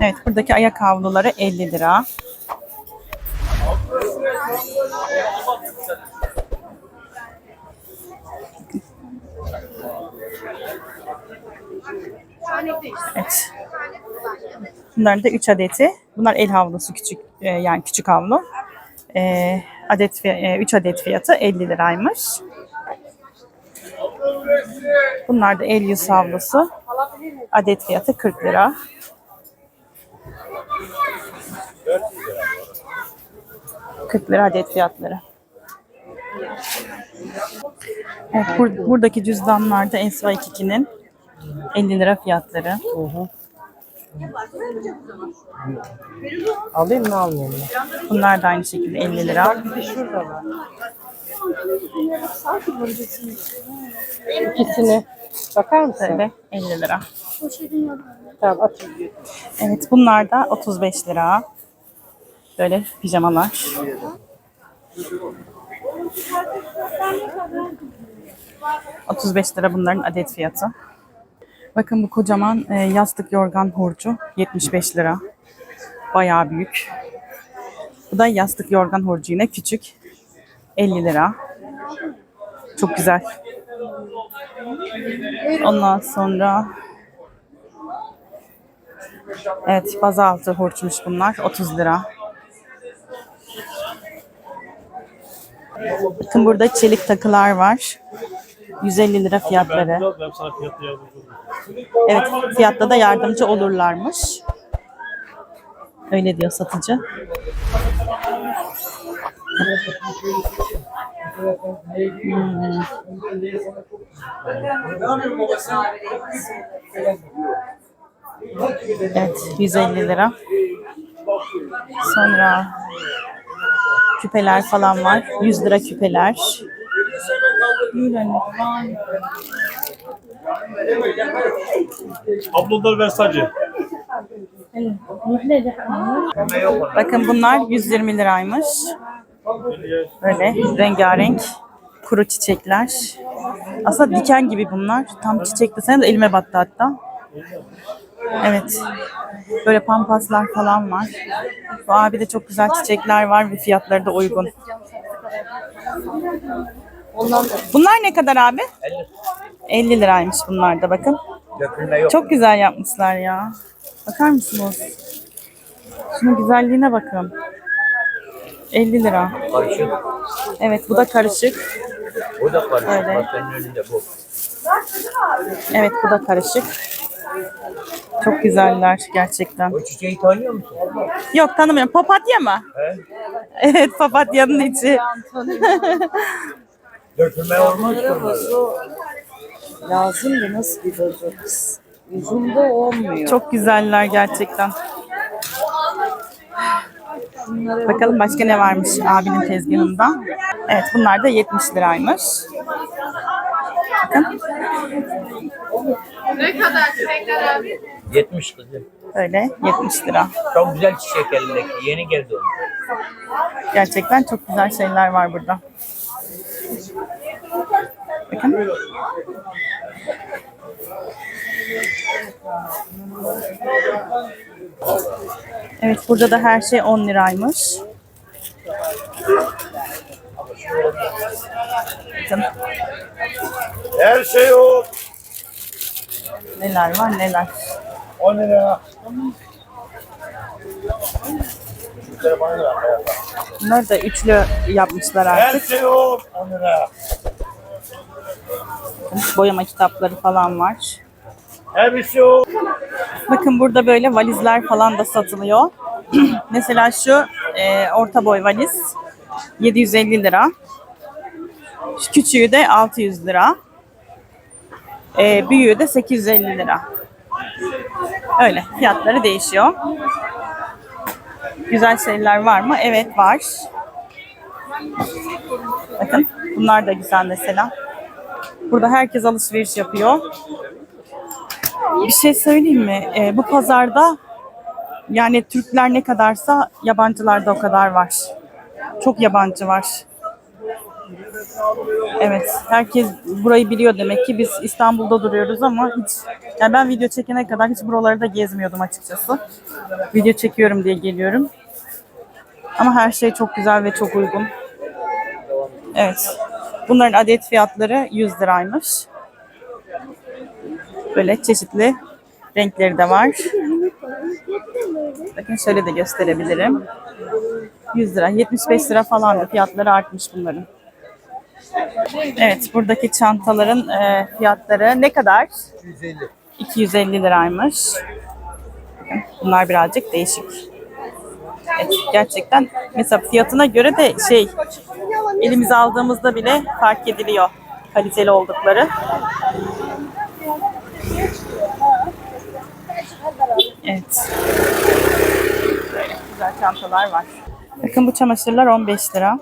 Evet buradaki ayak havluları 50 lira. Evet. Bunların da 3 adeti. Bunlar el havlusu küçük e, yani küçük havlu. E, adet 3 adet fiyatı 50 liraymış. Bunlar da el yüz havlusu. Adet fiyatı 40 lira. ...40 lira adet fiyatları. Evet, bur- buradaki cüzdanlarda Esva 22'nin 50 lira fiyatları. Alayım mı almayayım mı? Bunlar da aynı şekilde 50 lira. Bir de şurada var. İkisini. Bakar mısın? Böyle 50 lira. Tamam atayım. Evet bunlar da 35 lira. Böyle pijamalar. ...35 lira bunların adet fiyatı. Bakın bu kocaman e, yastık yorgan hurcu 75 lira. Bayağı büyük. Bu da yastık yorgan hurcu yine küçük. 50 lira. Çok güzel. Ondan sonra Evet, bazaltı hurçmuş bunlar. 30 lira. Bakın burada çelik takılar var. 150 lira fiyatları. Evet, fiyatta da yardımcı olurlarmış. Öyle diyor satıcı. Hmm. Evet, 150 lira. Sonra küpeler falan var. 100 lira küpeler. Ablalar Versace. Bakın bunlar 120 liraymış. Böyle rengarenk kuru çiçekler. Aslında diken gibi bunlar. Tam çiçek desene de elime battı hatta. Evet. Böyle pampaslar falan var. Bu abi de çok güzel çiçekler var ve fiyatları da uygun. Bunlar ne kadar abi? 50 liraymış bunlar da bakın. Çok güzel yapmışlar ya. Bakar mısınız? Şunun güzelliğine bakın. 50 lira. Karışık. Evet bu da karışık. O da karışık. Öyle. Bak senin önünde bu. Evet bu da karışık. Çok güzeller gerçekten. O çiçeği tanıyor musun? Yok tanımıyorum. Papatya mı? He? Evet papatyanın içi. Dökülme olmaz ki. Lazım da nasıl bir vazo kız? Uzun da olmuyor. Çok güzeller gerçekten. Bakalım başka ne varmış abinin tezgahında. Evet bunlar da 70 liraymış. Bakın 70 kızım. böyle 70 lira. Çok güzel çiçek elindeki. Yeni geldi onun. Gerçekten çok güzel şeyler var burada. Bakın. Evet burada da her şey 10 liraymış. Bakın Her şey o. neler var neler. 10 lira. Şöyle bana lira. Bunlar da üçlü yapmışlar Her artık. şey o. 10 lira. Boyama kitapları falan var. Her şey o. Bakın burada böyle valizler falan da satılıyor. Mesela şu e, orta boy valiz 750 lira. Şu küçüğü de 600 lira. E, büyüğü de 850 lira. Öyle fiyatları değişiyor. Güzel şeyler var mı? Evet var. Bakın bunlar da güzel mesela. Burada herkes alışveriş yapıyor. Bir şey söyleyeyim mi? Ee, bu pazarda yani Türkler ne kadarsa yabancılar da o kadar var. Çok yabancı var. Evet, herkes burayı biliyor demek ki biz İstanbul'da duruyoruz ama hiç yani ben video çekene kadar hiç buraları da gezmiyordum açıkçası. Video çekiyorum diye geliyorum. Ama her şey çok güzel ve çok uygun. Evet. Bunların adet fiyatları 100 liraymış. Böyle çeşitli renkleri de var. Bakın şöyle de gösterebilirim. 100 lira, 75 lira falan da fiyatları artmış bunların. Evet, buradaki çantaların e, fiyatları ne kadar? 250. 250 liraymış. Bunlar birazcık değişik. Evet, gerçekten mesela fiyatına göre de şey elimize aldığımızda bile fark ediliyor kaliteli oldukları. Evet. Böyle güzel çantalar var. Bakın bu çamaşırlar 15 lira.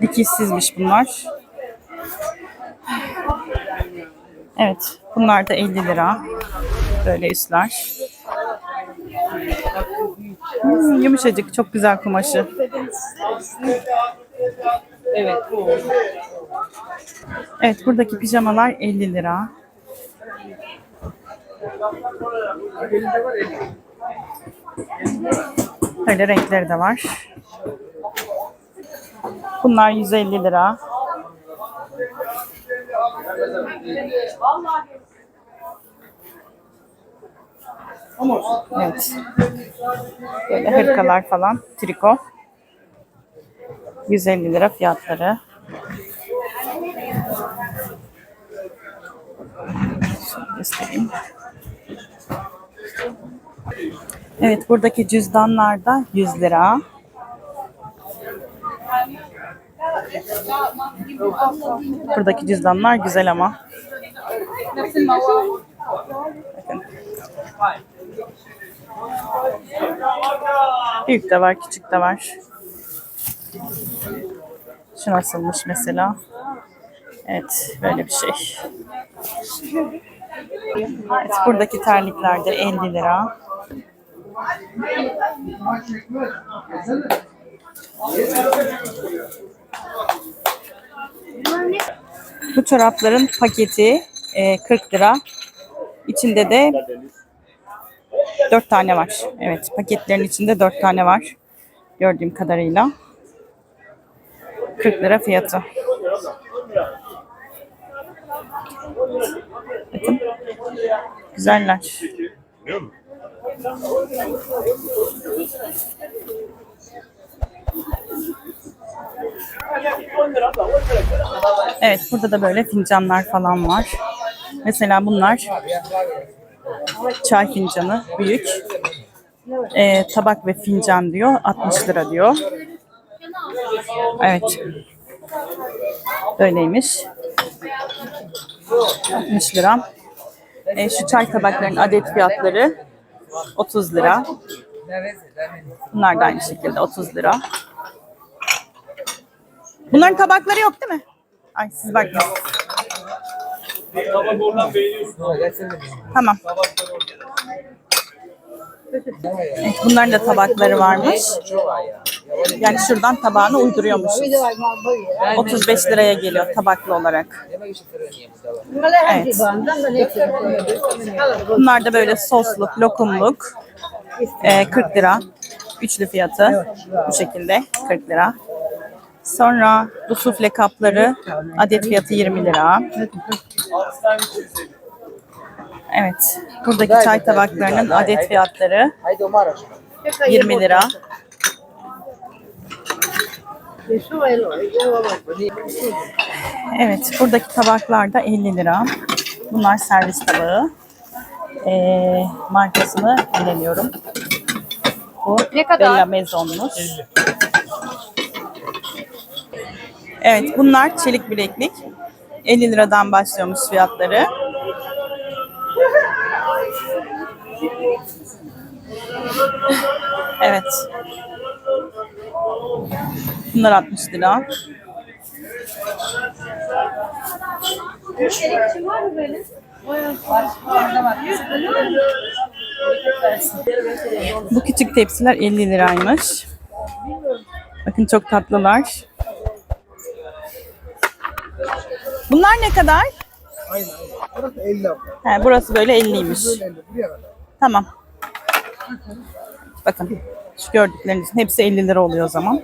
Dikişsizmiş bunlar. Evet, bunlar da 50 lira. Böyle üstler. Hmm, yumuşacık, çok güzel kumaşı. Evet. Evet, buradaki pijamalar 50 lira. Böyle renkleri de var. Bunlar 150 lira. Evet. Böyle hırkalar falan, triko. 150 lira fiyatları. Şöyle göstereyim. Evet, buradaki cüzdanlar da 100 lira. Buradaki cüzdanlar güzel ama. Bakın. Büyük de var, küçük de var. Şu nasılmış mesela? Evet, böyle bir şey. Evet, buradaki terlikler de 50 lira. Bu çorapların paketi e, 40 lira. İçinde de 4 tane var. Evet, paketlerin içinde 4 tane var. Gördüğüm kadarıyla. 40 lira fiyatı. Bakın. Güzeller. Evet burada da böyle fincanlar falan var. Mesela bunlar çay fincanı büyük. Ee, tabak ve fincan diyor 60 lira diyor. Evet. Böyleymiş. 60 lira. Ee, şu çay tabaklarının adet fiyatları 30 lira. Bunlar da aynı şekilde 30 lira. Bunların tabakları yok değil mi? Ay siz bakmayın. Tamam. Evet, bunların da tabakları varmış. Yani şuradan tabağını uyduruyormuşuz. 35 liraya geliyor tabaklı olarak. Evet. Bunlar da böyle sosluk, lokumluk. Ee, 40 lira. Üçlü fiyatı. Bu şekilde 40 lira. Sonra bu sufle kapları adet fiyatı 20 lira. Evet. Buradaki çay tabaklarının adet fiyatları 20 lira. Evet. Buradaki tabaklar da 50 lira. Bunlar servis tabağı. Ee, markasını bilemiyorum. Bu Ne kadar? Bella Maison'muş. Evet bunlar çelik bileklik. 50 liradan başlıyormuş fiyatları. Evet. Bunlar 60 lira. Bu küçük tepsiler 50 liraymış. Bakın çok tatlılar. Bunlar ne kadar? Aynen. Burası 50 abla. He, burası böyle 50'ymiş. 50 buraya kadar. Tamam. Bakın şu gördüklerinizin hepsi 50 lira oluyor o zaman.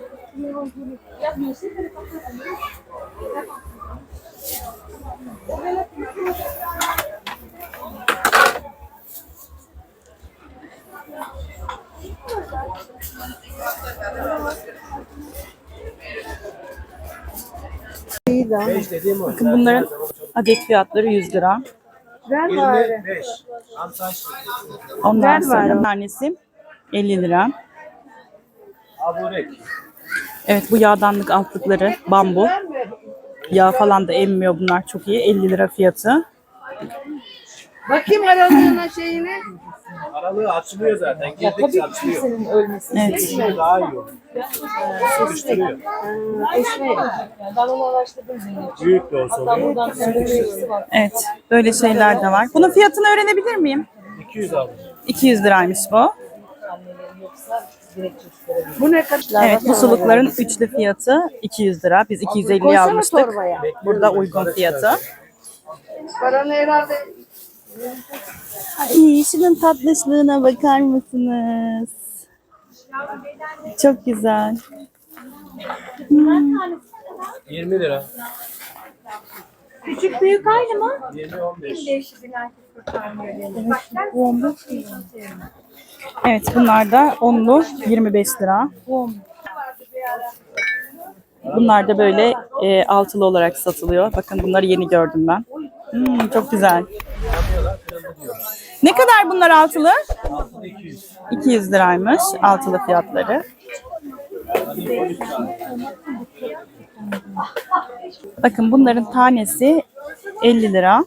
İyi de. 5 dediğim o. Bakın bunların adet fiyatları 100 lira. Ver bari. 25. Antaş. Ondan sonra bir tanesi 50 lira. Aburek. Evet bu yağdanlık altlıkları bambu. Yağ falan da emmiyor bunlar çok iyi. 50 lira fiyatı. Bakayım aralığına şeyine. Aralığı açılıyor zaten. Girdikçe açılıyor. Senin ölmesi. Evet. Şey daha iyi olur. Sıkıştırıyor. Eşmeği. Ben onu araştırdım. Büyük de olsa oluyor. Söylüyorum. Evet böyle şeyler de var. Bunun fiyatını öğrenebilir miyim? 200 aldım. 200 liraymış bu. Bu ne kadar? Evet bu sulukların üçlü fiyatı 200 lira. Biz 250 Koysana almıştık. torbaya. Burada uygun fiyatı. Paranı herhalde Ay şunun tatlışlığına bakar mısınız? Çok güzel. 20 lira. Küçük büyük aynı mı? 20 15. Evet bunlar da onlu 25 lira. Bunlar da böyle e, altılı olarak satılıyor. Bakın bunları yeni gördüm ben. Hmm, çok güzel. Ne kadar bunlar altılı? 200. 200 liraymış altılı fiyatları. Bakın bunların tanesi 50 lira.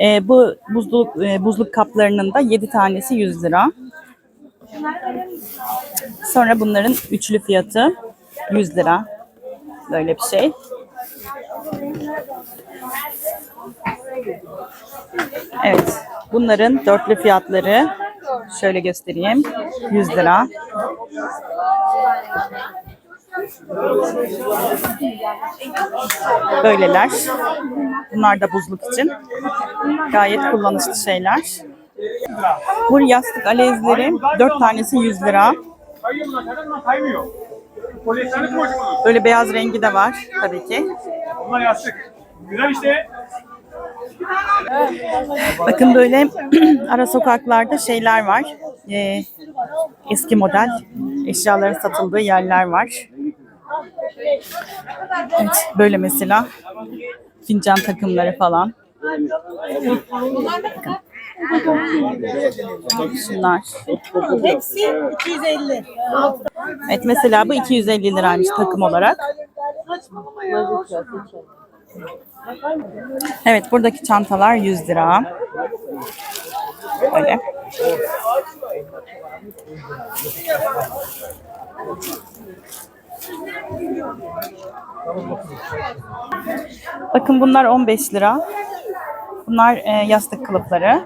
Ee, bu buzluk e, buzluk kaplarının da 7 tanesi 100 lira. Sonra bunların üçlü fiyatı 100 lira. Böyle bir şey. Evet. Bunların dörtlü fiyatları şöyle göstereyim. 100 lira. Böyleler. Bunlar da buzluk için. Gayet kullanışlı şeyler. Bu yastık alezleri 4 tanesi 100 lira. Böyle beyaz rengi de var tabii ki. Onlar yastık. Güzel işte. Bakın böyle ara sokaklarda şeyler var. Ee, eski model eşyaların satıldığı yerler var. Evet, böyle mesela fincan takımları falan. Bakın. Şunlar. Hepsi 250. Evet mesela bu 250 liraymış takım olarak. Evet buradaki çantalar 100 lira. Böyle. Bakın bunlar 15 lira. Bunlar e, yastık kılıfları.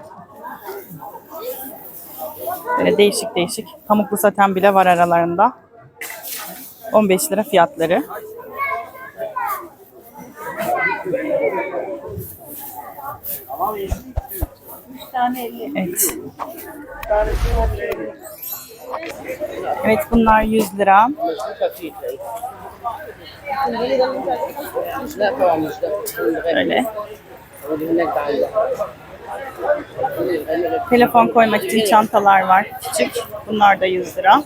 Böyle değişik değişik. Pamuklu saten bile var aralarında. 15 lira fiyatları. Evet. Evet bunlar 100 lira. Böyle. Telefon koymak için çantalar var. Küçük. Bunlar da 100 lira.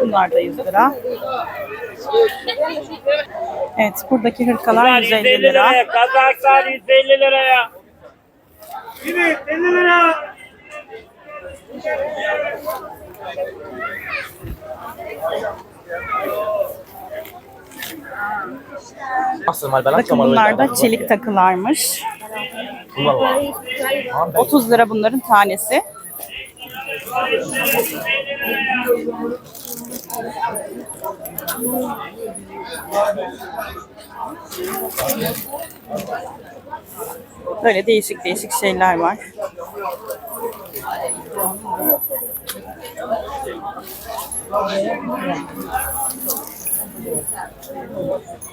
Bunlar da 100 lira. Evet buradaki hırkalar 150 lira. Kazaklar 150 liraya. Yine 50 lira. Bakın bunlar da çelik takılarmış. 30 lira bunların tanesi. Böyle değişik değişik şeyler var.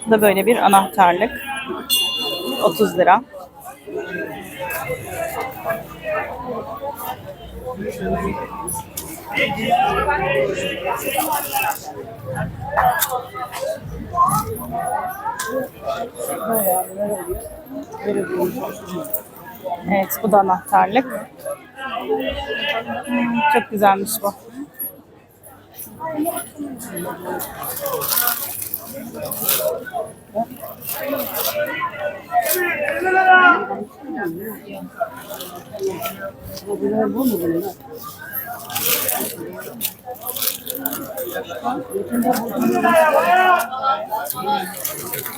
Bu da böyle bir anahtarlık. 30 lira. Evet bu da anahtarlık. Hmm, çok güzelmiş bu.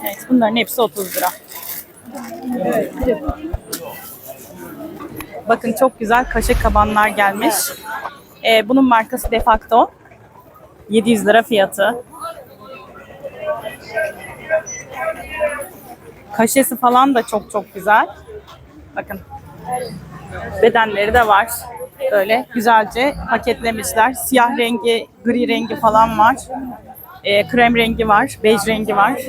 Evet bunların hepsi 30 lira. Bakın çok güzel kaşe kabanlar gelmiş. Ee, bunun markası Defacto. 700 lira fiyatı. Kaşesi falan da çok çok güzel. Bakın. Bedenleri de var. Böyle güzelce paketlemişler. Siyah rengi, gri rengi falan var. Ee, krem rengi var, bej rengi var.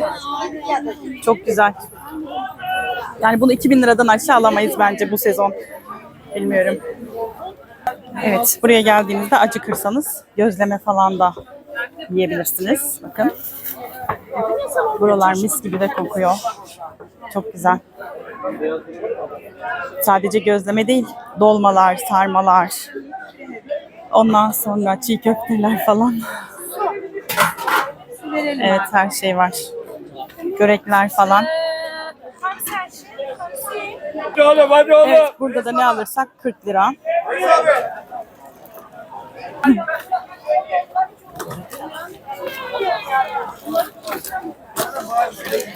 Çok güzel. Yani bunu 2000 liradan aşağı alamayız bence bu sezon. Bilmiyorum. Evet, buraya geldiğinizde acıkırsanız gözleme falan da yiyebilirsiniz. Bakın. Buralar mis gibi de kokuyor. Çok güzel. Sadece gözleme değil, dolmalar, sarmalar. Ondan sonra çiğ köfteler falan. Evet, her şey var. Börekler falan. Hadi oğlum hadi oğlum. Evet, burada da ne alırsak 40 lira.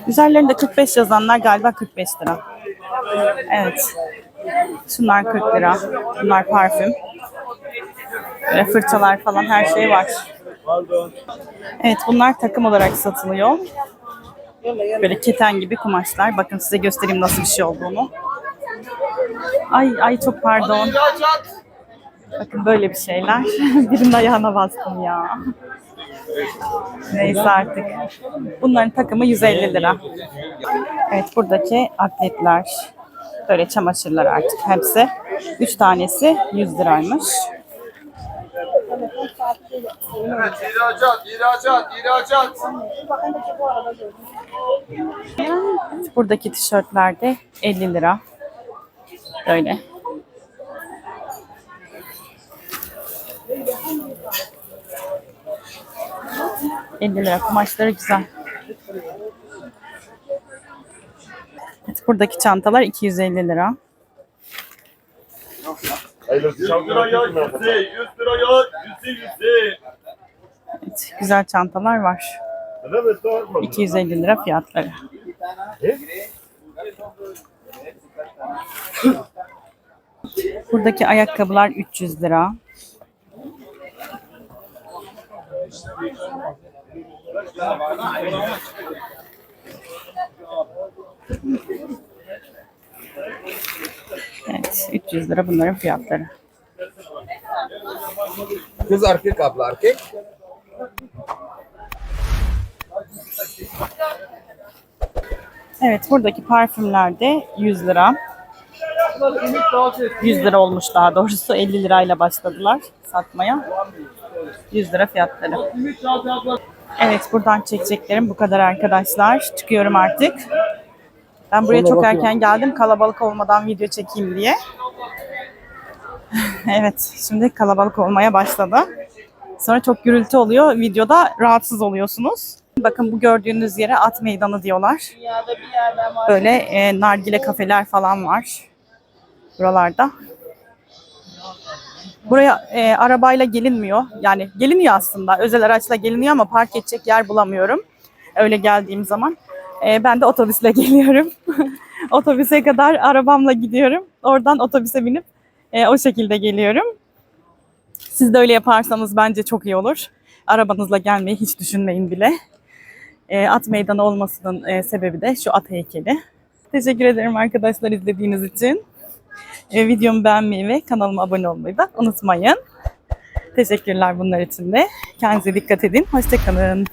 Üzerlerinde 45 yazanlar galiba 45 lira. Evet. Şunlar 40 lira. Bunlar parfüm. Böyle fırçalar falan her şey var. Evet bunlar takım olarak satılıyor. Böyle keten gibi kumaşlar. Bakın size göstereyim nasıl bir şey olduğunu. Ay ay çok pardon. Bakın böyle bir şeyler. Birinin ayağına bastım ya. Neyse artık. Bunların takımı 150 lira. Evet buradaki atletler. Böyle çamaşırlar artık hepsi. 3 tanesi 100 liraymış. Evet, ihracat, ihracat, ihracat. Buradaki tişörtler de 50 lira. Böyle. ...50 lira kumaşları güzel. Evet, buradaki çantalar 250 lira. 100 lira ya, 100 lira ya, 100 100 Evet, güzel çantalar var. 250 lira fiyatları. Buradaki ayakkabılar 300 lira. Evet, 300 lira bunların fiyatları. Kız erkek abla erkek. Evet, buradaki parfümler de 100 lira. 100 lira olmuş daha doğrusu. 50 lirayla başladılar satmaya. 100 lira fiyatları. Evet, buradan çekeceklerim bu kadar arkadaşlar. Çıkıyorum artık. Ben buraya çok erken geldim. Kalabalık olmadan video çekeyim diye. evet, şimdi kalabalık olmaya başladı. Sonra çok gürültü oluyor. Videoda rahatsız oluyorsunuz. Bakın bu gördüğünüz yere at meydanı diyorlar. Böyle e, nargile kafeler falan var. Buralarda. Buraya e, arabayla gelinmiyor. Yani geliniyor aslında. Özel araçla geliniyor ama park edecek yer bulamıyorum. Öyle geldiğim zaman. E, ben de otobüsle geliyorum. Otobüse kadar arabamla gidiyorum. Oradan otobüse binip e, o şekilde geliyorum. Siz de öyle yaparsanız bence çok iyi olur. Arabanızla gelmeyi hiç düşünmeyin bile. E, at meydanı olmasının e, sebebi de şu at heykeli. Teşekkür ederim arkadaşlar izlediğiniz için. E, videomu beğenmeyi ve kanalıma abone olmayı da unutmayın. Teşekkürler bunlar için de. Kendinize dikkat edin. Hoşçakalın.